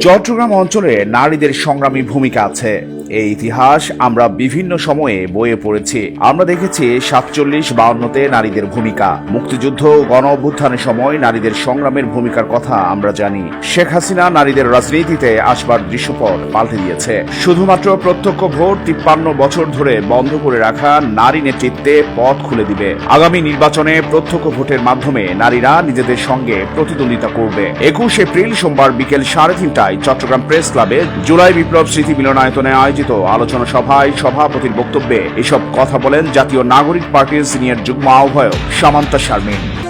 চট্টগ্রাম অঞ্চলে নারীদের সংগ্রামী ভূমিকা আছে। এই ইতিহাস আমরা বিভিন্ন সময়ে বইয়ে পড়েছি। আমরা দেখেছি সাতচল্লিশ বাউন্নতে নারীদের ভূমিকা। মুক্তিযুদ্ধ গণ অভ্যুত্থানের সময় নারীদের সংগ্রামের ভূমিকার কথা আমরা জানি। শেখ হাসিনা নারীদের রাজনীতিতে আসবার দৃশ্যপট পাল্টে দিয়েছে। শুধুমাত্র প্রত্যক্ষ ভোট তিপ্পান্ন বছর ধরে বন্ধ করে রাখা নারী নেতৃত্বে পথ খুলে দিবে। আগামী নির্বাচনে প্রত্যক্ষ ভোটের মাধ্যমে নারীরা নিজেদের সঙ্গে প্রতিদ্বন্দ্বিতা করবে। একুশ এপ্রিল সোমবার বিকেল সাড়ে তিনটায় চট্টগ্রাম প্রেস ক্লাবে জুলাই বিপ্লব স্মৃতি মিলনায়তনে আয়োজিত আলোচনা সভায় সভাপতির বক্তব্যে এসব কথা বলেন জাতীয় নাগরিক পার্টির সিনিয়র যুগ্ম আহ্বায়ক সামান্তা শারমিন।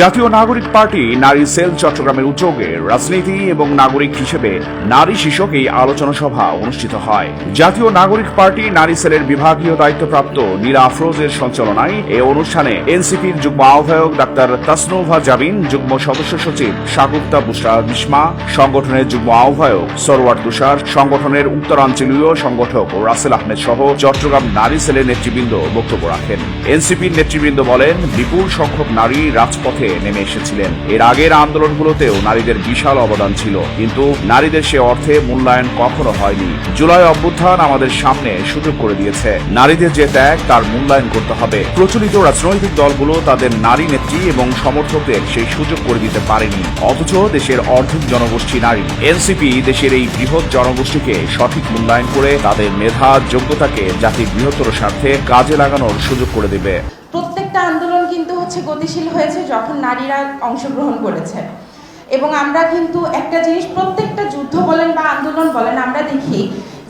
জাতীয় নাগরিক পার্টি নারী সেল চট্টগ্রামের উদ্যোগে রাজনীতি এবং নাগরিক হিসেবে নারী শীর্ষক এই আলোচনা সভা অনুষ্ঠিত হয়। জাতীয় নাগরিক পার্টি নারী সেলের বিভাগীয় দায়িত্বপ্রাপ্ত নীলা আফরোজের সঞ্চালনায় এই অনুষ্ঠানে এনসিপির যুগ্ম আহ্বায়ক ডাক্তার তাসনোভা জাবিন যুগ্ম সদস্য সচিব শাগুপ্তা বুসরা বিস্মা সংগঠনের যুগ্ম আহ্বায়ক সরওয়ার তুষার, সংগঠনের উত্তরাঞ্চলীয় সংগঠক রাসেল আহমেদ সহ চট্টগ্রাম নারী সেলের নেতৃবৃন্দ বক্তব্য রাখেন। এনসিপির নেতৃবৃন্দ বলেন, বিপুল সংখ্যক নারী রাজপথে নেমে এসেছিলেন। এর আগের আন্দোলনগুলোতেও নারীদের বিশাল অবদান ছিল। কিন্তু নারীদের সে অর্থে মূল্যায়ন কখনো হয়নি। জুলাই অভ্যুত্থান আমাদের সামনে সুযোগ করে দিয়েছে। নারীদের যে ত্যাগ, তার মূল্যায়ন করতে হবে। প্রচলিত রাজনৈতিক দলগুলো তাদের নারী নেত্রী এবং সমর্থকদের সেই সুযোগ করে দিতে পারেনি। অথচ দেশের অর্ধেক জনগোষ্ঠী নারী। এনসিপি দেশের এই বৃহৎ জনগোষ্ঠীকে সঠিক মূল্যায়ন করে তাদের মেধা, যোগ্যতাকে জাতির বৃহত্তর স্বার্থে কাজে লাগানোর সুযোগ করে দেবে। প্রত্যেকটা আন্দোলন কিন্তু হচ্ছে গতিশীল হয়েছে যখন নারীরা অংশগ্রহণ করেছে। এবং আমরা কিন্তু একটা জিনিস প্রত্যেকটা যুদ্ধ বলেন বা আন্দোলন বলেন, আমরা দেখি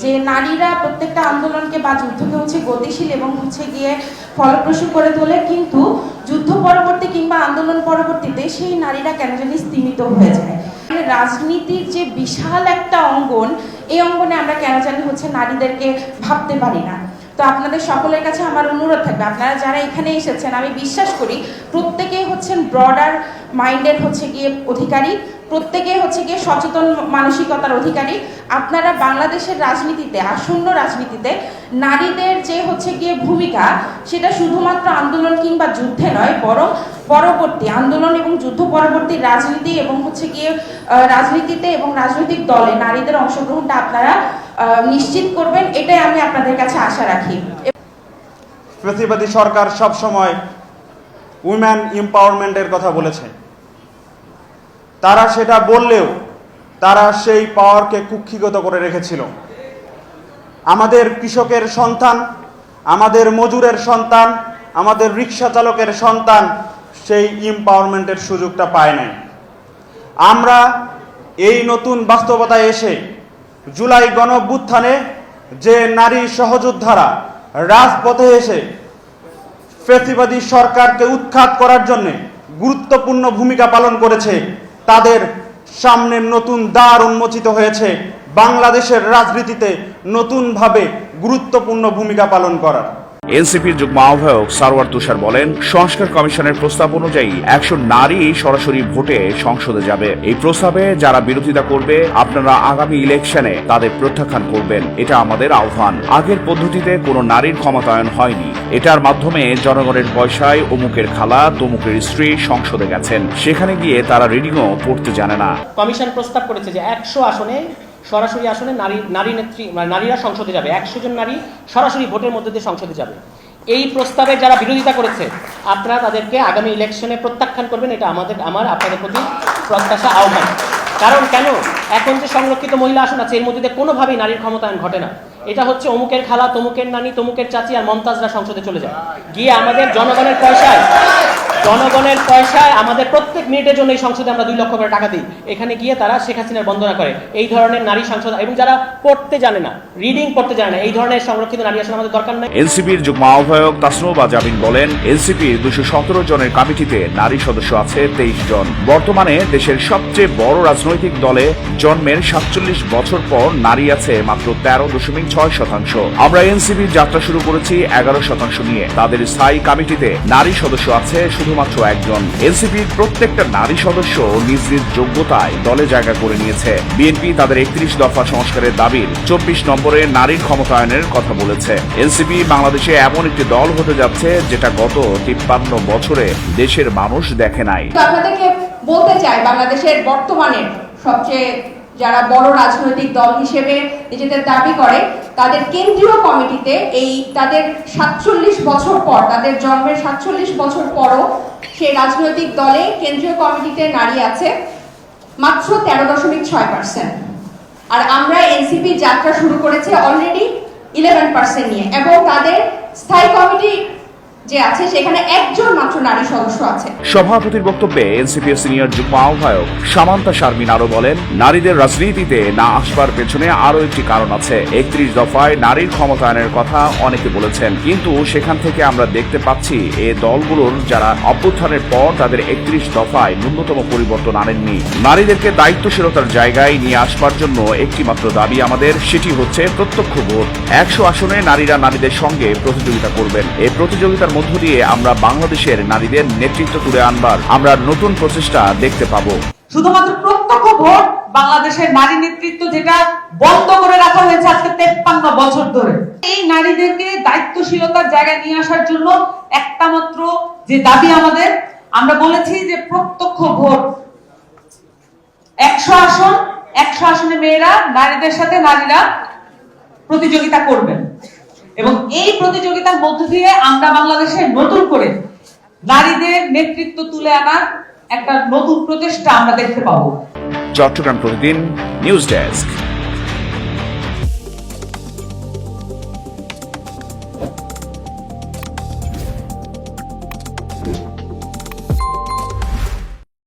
যে নারীরা প্রত্যেকটা আন্দোলনকে বা যুদ্ধকে হচ্ছে গতিশীল এবং হচ্ছে গিয়ে ফলপ্রসূ করে তোলে, কিন্তু যুদ্ধ পরবর্তী কিংবা আন্দোলন পরবর্তীতে সেই নারীরা কেন জানি স্তীমিত হয়ে যায়। মানে রাজনীতির যে বিশাল একটা অঙ্গন, এই অঙ্গনে আমরা কেন জানি হচ্ছে নারীদেরকে ভাবতে পারি না। তো আপনাদের সকলের কাছে আমার অনুরোধ থাকবে। আপনারা যারা এখানে এসেছেন, আমি বিশ্বাস করি প্রত্যেকেই হচ্ছেন ব্রডার মাইন্ডের হচ্ছে গিয়ে অধিকারী। প্রত্যেকেই হচ্ছে গিয়ে সচেতন মানসিকতার অধিকারী। আপনারা বাংলাদেশের রাজনীতিতে, আসন্ন রাজনীতিতে, নারীদের যে হচ্ছে গিয়ে ভূমিকা, সেটা শুধুমাত্র আন্দোলন কিংবা যুদ্ধে নয়, বরং পরবর্তী আন্দোলন এবং যুদ্ধ পরবর্তী রাজনীতি এবং হচ্ছে গিয়ে রাজনীতিতে এবং রাজনৈতিক দলে নারীদের অংশগ্রহণটা আপনারা নিশ্চিত করবেন, এটাই আমি আপনাদের কাছে আশা রাখি। প্রতিবাদী সরকার সব সময় উইমেন এম্পাওয়ারমেন্টের কথা বলেছে। তারা সেটা বললেও তারা সেই পাওয়ারকে কুক্ষিগত করে রেখেছিল। আমাদের কৃষকের সন্তান, আমাদের মজুরের সন্তান, আমাদের রিক্সা চালকের সন্তান সেই এম্পাওয়ারমেন্টের সুযোগটা পায় নাই। আমরা এই নতুন বাস্তবতায় এসে জুলাই গণঅভ্যুত্থানে যে নারী সহযোদ্ধারা রাজপথে এসে ফেসিবাদী সরকারকে উৎখাত করার জন্য গুরুত্বপূর্ণ ভূমিকা পালন করেছে তাদের সামনে নতুন দ্বার উন্মোচিত হয়েছে বাংলাদেশের রাজনীতিতে নতুনভাবে গুরুত্বপূর্ণ ভূমিকা পালন করার। এনসিপির যুগ্ম আহ্বায়ক সারওয়ার তুষার বলেন, সংস্কার কমিশনের প্রস্তাব অনুযায়ী একশো নারী সরাসরি ভোটে সংসদে যাবে। এই প্রস্তাবে যারা বিরোধিতা করবে, আপনারা আগামী ইলেকশনে তাদের প্রত্যাখ্যান করবেন। এটা আমাদের আহ্বান। আগের পদ্ধতিতে কোনো নারীর ক্ষমতায়ন হয়নি। এটার মাধ্যমে জনগণের পয়সায় অমুকের খালা, তমুকের স্ত্রী সংসদে গেছেন। সেখানে গিয়ে তারা রিডিংও পড়তে জানে না। কমিশন প্রস্তাব করেছে যে একশো আসনে সরাসরি আসনে নারী নারী নেত্রী মানে নারীরা সংসদে যাবে। একশো জন নারী সরাসরি ভোটের মধ্যে দিয়ে সংসদে যাবে। এই প্রস্তাবে যারা বিরোধিতা করেছে, আপনারা তাদেরকে আগামী ইলেকশনে প্রত্যাখ্যান করবেন, এটা আমাদের, আমার, আপনাদের প্রতি প্রত্যাশা, আহ্বান। কারণ কেন? এখন যে সংরক্ষিত মহিলা আসন আছে, এর মধ্যে কোনোভাবেই নারীর ক্ষমতায়ন ঘটে না। এটা হচ্ছে অমুকের খালা, তমুকের নানি, তমুকের চাচি আর মমতাজরা সংসদে চলে যায়। গিয়ে আমাদের জনগণের পয়সায় জনগণের পয়সায় আমাদের প্রত্যেক মিনিটের জন্য এই সংসদে আমরা দুই লক্ষ করে টাকা দিই। এখানে গিয়ে তারা শেখ হাসিনার বন্দনা করে। এই ধরনের নারী সংসদ এবং যারা পড়তে জানে না রিডিং পড়তে জানে না, এই ধরনের সংরক্ষিত নারী আসলে আমাদের দরকার নাই। এনসিপির যুগ্ম আহ্বায়ক তাসনোবা জাবিন বলেন এনসিপির দুশো সতেরো জনের কমিটিতে নারী সদস্য আছে তেইশ জন। বর্তমানে দেশের সবচেয়ে বড় রাজনৈতিক দলে জন্মের সাতচল্লিশ বছর পর নারী আছে মাত্র তেরো দশমিক ছয় শতাংশ। আমরা এনসিপির যাত্রা শুরু করেছি এগারো শতাংশ নিয়ে। তাদের স্থায়ী কমিটিতে নারী সদস্য আছে শুধু শুধুমাত্র একজন এনসিপির প্রত্যেকটা নারী সদস্য নিজ নিজ যোগ্যতায় দলে জায়গা করে নিয়েছে। বিএনপি তাদের একত্রিশ দফা সংস্কারের দাবির চব্বিশ নম্বরে নারীর ক্ষমতায়নের কথা বলেছে। এনসিপি বাংলাদেশে এমন একটি দল হতে যাচ্ছে যেটা গত তিপ্পান্ন বছরে দেশের মানুষ দেখে নাই। আপনাদেরকে বলতে চাই, বাংলাদেশের বর্তমানে সবচেয়ে যারা বড় রাজনৈতিক দল হিসেবে নিজেদের দাবি করে, তাদের কেন্দ্রীয় কমিটিতে এই তাদের সাতচল্লিশ বছর পর, তাদের জন্মের সাতচল্লিশ বছর পরও সেই রাজনৈতিক দলে কেন্দ্রীয় কমিটিতে নারী আছে, মাত্র তেরো দশমিক ছয় পার্সেন্ট। আর আমরা এনসিপি যাত্রা শুরু করেছে অলরেডি ইলেভেন পার্সেন্ট নিয়ে। এবং তাদের স্থায়ী কমিটি যে আছে, সেখানে একজন মাত্র নারী সদস্য আছে। সভাপতির বক্তব্যে সিনিয়র যুগ্ম আহ্বায়ক সামান্তা শারমিন আরও বলেন, নারীদের রাজনীতিতে না আসবার পেছনে আরও একটি কারণ আছে। একত্রিশ দফায় নারীর ক্ষমতায়নের কথা অনেকে বলেছেন, কিন্তু সেখান থেকে আমরা দেখতে পাচ্ছি, এ দলগুলোর যারা অভ্যুত্থানের পর তাদের একত্রিশ দফায় ন্যূনতম পরিবর্তন আনেননি। নারীদেরকে দায়িত্বশীলতার জায়গায় নিয়ে আসবার জন্য একটি মাত্র দাবি আমাদের, সেটি হচ্ছে প্রত্যক্ষ ভোট। একশো আসনে নারীরা নারীদের সঙ্গে প্রতিযোগিতা করবেন। এই প্রতিযোগিতার মধ্য দিয়ে আমরা বাংলাদেশের নারীদের নেতৃত্ব তুলে আনবার আমরা নতুন প্রচেষ্টা দেখতে পাবো। শুধুমাত্র প্রত্যক্ষ ভোট বাংলাদেশের নারী নেতৃত্ব যেটা বন্ধ করে রাখা হয়েছে আজকে তেপ্পান্ন বছর ধরে। এই নারীদেরকে দায়িত্বশীলতার জায়গায় নিয়ে আসার জন্য একটা মাত্র যে দাবি আমাদের, আমরা বলেছি যে প্রত্যক্ষ ভোট। একশো আসন, একশো আসনে মেয়েরা নারীদের সাথে নারীরা প্রতিযোগিতা করবেন। এবং এই প্রতিযোগিতার মধ্য দিয়ে আমরা বাংলাদেশে নতুন করে নারীদের নেতৃত্ব তুলে আনার একটা নতুন প্রচেষ্টা আমরা দেখতে পাবো। চট্টগ্রাম প্রতিদিন নিউজ ডেস্ক।